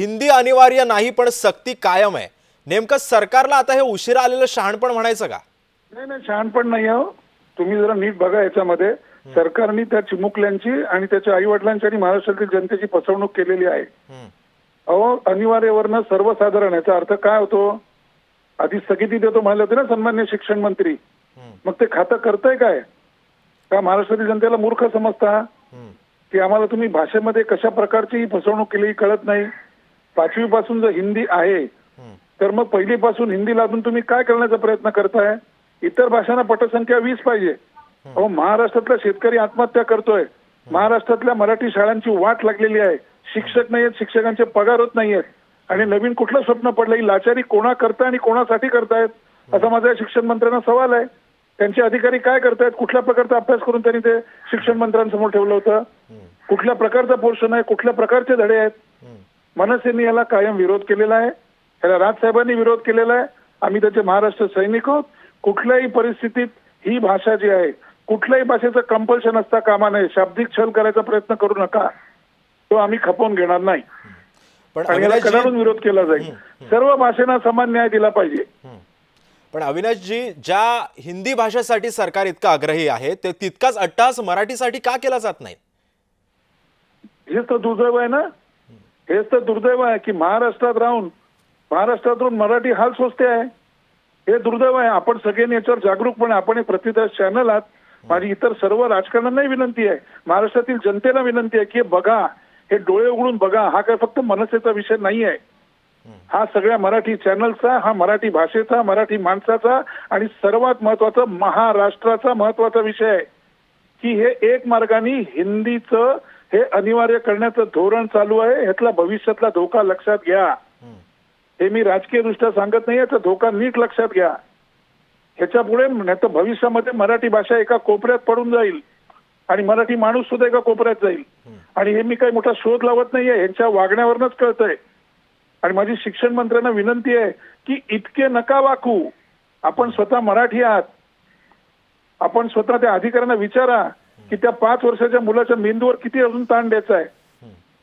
हिंदी अनिवार्य नाही पण सक्ती कायम आहे. नेमकं सरकारला आता हे उशिरा आलेलं शहाणपण म्हणायचं का? नाही नाही शहाणपण नाही हो. तुम्ही जरा नीट बघा याच्यामध्ये. सरकारने त्या चिमुकल्यांची आणि त्याच्या आई वडिलांची आणि महाराष्ट्रातील जनतेची फसवणूक केलेली आहे. अहो अनिवार्यवरनं सर्वसाधारण याचा अर्थ काय होतो? आधी स्थगिती देतो म्हणाले होते ना सन्मान्य शिक्षण मंत्री. मग ते खातं करतंय काय? का महाराष्ट्रातील जनतेला मूर्ख समजता? की आम्हाला तुम्ही भाषेमध्ये कशा प्रकारची कळत केली कळत नाही? पाचवी पासून जर हिंदी आहे तर मग पहिलीपासून हिंदी लादून तुम्ही काय करण्याचा प्रयत्न करताय? इतर भाषांना पटसंख्या वीस पाहिजे. अहो महाराष्ट्रातला शेतकरी आत्महत्या करतोय. महाराष्ट्रातल्या मराठी शाळांची वाट लागलेली आहे. शिक्षक नाहीयेत शिक्षकांचे पगार होत नाहीयेत. आणि नवीन कुठलं स्वप्न पडलं? ही लाचारी कोणा करताय आणि कोणासाठी करतायत? असा माझा शिक्षण मंत्र्यांना सवाल आहे. त्यांचे अधिकारी काय करतायत? कुठल्या प्रकारचा अभ्यास करून त्यांनी ते शिक्षण मंत्र्यांसमोर ठेवलं होतं? कुठल्या प्रकारचा पोर्शन आहे? कुठल्या प्रकारचे धडे आहेत. मनसेने याला कायम विरोध केलेला आहे. याला राजसाहेबांनी विरोध केलेला आहे. आम्ही त्याचे महाराष्ट्र सैनिक आहोत. कुठल्याही परिस्थितीत ही भाषा जी आहे कुठल्याही भाषेचं कंपल्शन असता कामा नये. शाब्दिक छल करायचा प्रयत्न करू नका. तो आम्ही खपवून घेणार नाही. पण आणि याला कडाडून विरोध केला जाईल? सर्व भाषेना समान न्याय दिला पाहिजे. पण अविनाशजी ज्या हिंदी भाषेसाठी सरकार इतकं आग्रही आहे ते तितकाच अट्टास मराठीसाठी का केला जात नाही? हेच तर दुर्दैव आहे ना. हेच तर दुर्दैव आहे की महाराष्ट्रात राहून महाराष्ट्रात राहून मराठी हाल स्वस्त आहे. हे दुर्दैव आहे. आपण सगळ्यांनी याच्यावर जागरूकपणे आपण एक प्रतिदास चॅनल आहात. माझी इतर सर्व राजकारण्यांनाही विनंती आहे. महाराष्ट्रातील जनतेला विनंती आहे की बघा हे डोळे उघडून बघा. हा काय फक्त मनसेचा विषय नाही आहे. हा सगळ्या मराठी चॅनलचा हा मराठी भाषेचा मराठी माणसाचा आणि सर्वात महत्त्वाचा महाराष्ट्राचा महत्त्वाचा विषय आहे. की हे एक मार्गाने हिंदीचं हे अनिवार्य करण्याचं धोरण चालू आहे. ह्यातला भविष्यातला धोका लक्षात घ्या. हे मी राजकीय दृष्ट्या सांगत नाही याचा धोका नीट लक्षात घ्या. ह्याच्या पुढे भविष्यामध्ये मराठी भाषा एका कोपऱ्यात पडून जाईल आणि मराठी माणूस सुद्धा एका कोपऱ्यात जाईल. आणि हे मी काही मोठा शोध लावत नाहीये यांच्या वागण्यावरनच कळतंय. आणि माझी शिक्षण मंत्र्यांना विनंती आहे की इतके नका वाकू. आपण स्वतः मराठी आहात. आपण स्वतः त्या अधिकाऱ्यांना विचारा. की त्या पाच वर्षाच्या मुलाच्या मेंदूवर किती अजून ताण द्यायचा आहे?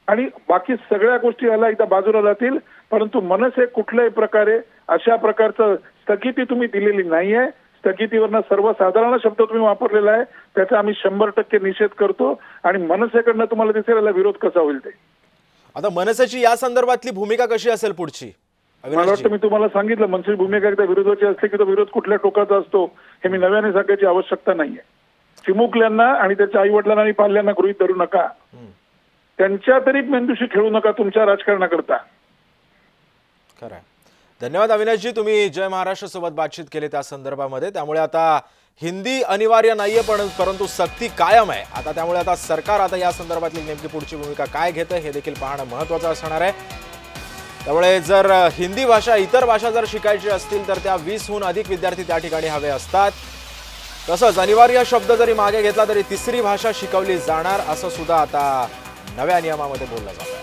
आणि बाकी सगळ्या गोष्टी याला एकदा बाजूला जातील परंतु मनसे कुठल्याही प्रकारे अशा प्रकारचं स्थगिती तुम्ही दिलेली नाहीये. स्थगितीवरनं सर्वसाधारण शब्द तुम्ही वापरलेला आहे. त्याचा आम्ही शंभर टक्के निषेध करतो आणि मनसेकडनं तुम्हाला दिसेल याला विरोध कसा होईल ते? आता मनसेची या संदर्भातली भूमिका कशी असेल पुढची? मला वाटतं मी तुम्हाला सांगितलं मनसेची भूमिका एकदा विरोधाची असते की तो विरोध कुठल्या टोकाचा असतो हे मी नव्याने सांगायची आवश्यकता नाहीये. चिमुकल्यांना आणि त्याच्या आई वडिलांना आणि पाल्यांना गृहीत धरू नका. त्यांच्या तरी मेंदूशी खेळू नका तुमच्या राजकारणाकरता. खरं. धन्यवाद अविनाशजी तुम्ही जय महाराष्ट्र सोबत बातचीत केली त्या संदर्भामध्ये. त्यामुळे आता हिंदी अनिवार्य नाहीये पण परंतु सक्ती कायम आहे. आता त्यामुळे आता सरकार आता या संदर्भातली नेमकी पुढची भूमिका काय घेतं हे देखील पाहणं महत्वाचं असणार आहे. त्यामुळे जर हिंदी भाषा इतर भाषा जर शिकायची असतील तर त्या वीसहून अधिक विद्यार्थी त्या ठिकाणी हवे असतात. तसंच अनिवार्य शब्द जरी मागे घेतला तरी तिसरी भाषा शिकवली जाणार असं सुद्धा आता नव्या नियमामध्ये बोललं जातं.